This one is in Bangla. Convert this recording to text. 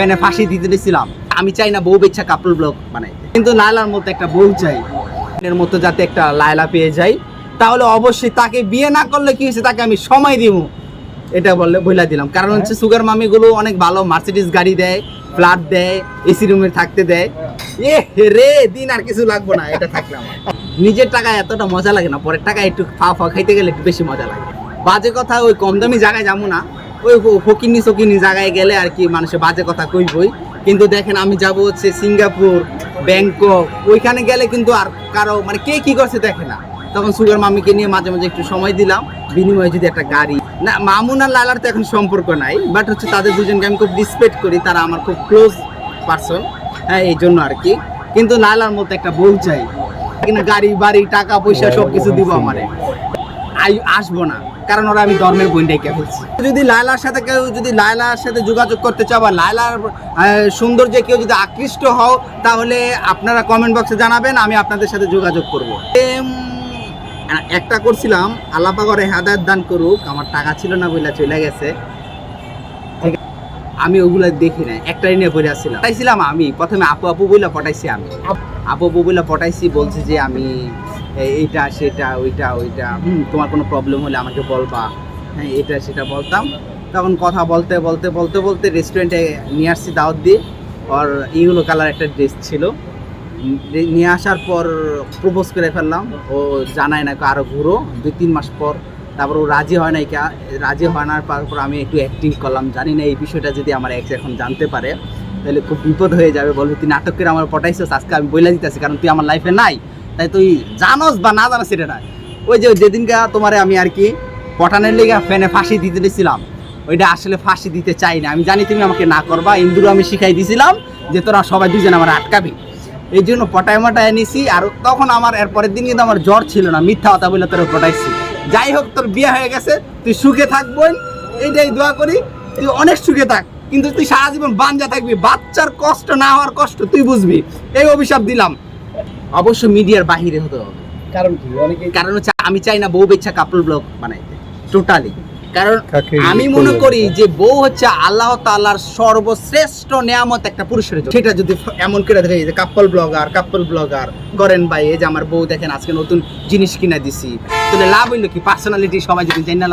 ফ্যানে ফাঁসি দিতে দিয়েছিলাম আমি চাই না বউ বেচ্ছা কাপড় ব্লগ বানাইতে। কিন্তু লায়লার মতো একটা বউ চাই। এর মতো যাতে একটা লায়লা পেয়ে যাই। তাহলে অবশ্যই তাকে বিয়ে না করলে কি হয়েছে? তাকে আমি সময় দিব। এটা বললে বইলা দিলাম। কারণ হচ্ছে সুগার মামিগুলো অনেক ভালো। মার্সিডিস গাড়ি দেয় ফ্ল্যাট দেয় এসি রুমে থাকতে দেয়। এ রে দিন আর কিছু লাগবে না। এটা থাকলে আমার। নিজের টাকা এতটা মজা লাগে না। পরের টাকা একটু ফা ফা খাইতে গেলে একটু বেশি মজা লাগে। বাজে কথা ওই কম দামি জায়গায় যাব না। ওই ফকিনি সকিনি জায়গায় গেলে আর কি মানুষের বাজে কথা কইবই। কিন্তু দেখেন আমি যাব হচ্ছে সিঙ্গাপুর, ব্যাংকক, ওইখানে গেলে কিন্তু আর কারও মানে কে কি করছে দেখে না। তখন সুগার মামিকে নিয়ে মাঝে মাঝে একটু সময় দিলাম। বিনিময়ে যদি একটা গাড়ি না, মামুন আর লালার তো এখন সম্পর্ক নাই বাট হচ্ছে তাদের দুজনকে আমি খুব রেসপেক্ট করি, তারা আমার খুব ক্লোজ পার্সন হ্যাঁ এই জন্য আর কি। কিন্তু লালার মতো একটা বউ চাই। কিনা গাড়ি, বাড়ি, টাকা পয়সা সব কিছু দিব আমারে। আসব না। কারণ ওরা আমি ধর্মের বই ফেলছি যদি লায়লার সাথে কেউ যদি লায়লার সাথে যোগাযোগ করতে চাও বা লায়লার সৌন্দর্যে কেউ যদি আকৃষ্ট হও, তাহলে আপনারা কমেন্ট বক্সে জানাবেন, আমি আপনাদের সাথে যোগাযোগ করব। একটা করছিলাম আল্লাপাগরে হাদায়ত দান করুক, আমার টাকা ছিল না বইলা চলে গেছে। আমি ওগুলো দেখি না একটাই নিয়ে পড়ে আসছিলাম। পটাইছিলাম আমি, প্রথমে আপু আপু বইলা পটাইছি আমি। আপু আপু বইলা পটাইছি, বলছি যে আমি এইটা, সেটা, ওইটা ওইটা। হুম, তোমার কোনো প্রবলেম হলে আমাকে বলবা। হ্যাঁ এটা, সেটা বলতাম। তখন কথা বলতে বলতে বলতে বলতে রেস্টুরেন্টে নিয়ে আসছি দাওয়াত দিয়ে আর ইউলো কালার একটা ড্রেস ছিল। নিয়ে আসার পর প্রপোজ করে ফেললাম। ও জানায় না আরও ঘুরো। দুই, তিন মাস পর তারপর ও রাজি হয় নাই রাজি হয় না তারপর আমি একটু অ্যাক্টিং করলাম। জানি না এই বিষয়টা যদি আমার এক্স এখন জানতে পারে, তাহলে খুব বিপদ হয়ে যাবে। বলবে, তুই নাটক করে আমার পটাইছিস? আজকে আমি বইলা দিতেছি, কারণ তুই আমার লাইফে নাই। তাই তুই জানোস বা না জানোস সেটা না ওই যে যেদিনকা তোমারে আমি আর কি পটানের লেগে ফ্যানে ফাঁসি দিতে দিয়েছিলাম ওইটা আসলে ফাঁসি দিতে চাই না। আমি জানি তুমি আমাকে না করবা, ইন্দুরও আমি শিখাই দিয়েছিলাম যে তোরা সবাই দুজন আমার আটকাবি। এই জন্য পটায় মটায় নিছি আর তখন আমার এর পরের দিন কিন্তু আমার জ্বর ছিল না, মিথ্যা কথা বলে তোর পটাইছি। যাই হোক, তোর বিয়ে হয়ে গেছে, তুই সুখে থাকবই, এইটাই দোয়া করি, তুই অনেক সুখে থাক, কিন্তু তুই সারা জীবন বাঞ্জা থাকবি। বাচ্চার কষ্ট না হওয়ার কষ্ট তুই বুঝবি। এই অভিশাপ দিলাম। অবশ্য মিডিয়ার বাহিরে হতে হবে। কারণ কি? অনেকে কারণ হচ্ছে আমি চাই না বউ বেচ্ছা কাপড় ব্লগ বানাইতে। টোটালি কারণ আমি মনে করি যে বউ হচ্ছে আল্লাহ তাআলার সর্বশ্রেষ্ঠ নিয়ামত একটা পুরুষের জন্য। সেটা যদি এমন করে দেখে যে কাপল ব্লগার কাপল ব্লগার করেন ভাই এই যে আমার বউ দেখেন আজকে নতুন জিনিস কিনা দিছি। তাহলে লাভ হইল কি? পার্সোনালিটি সবাই যদি জানি না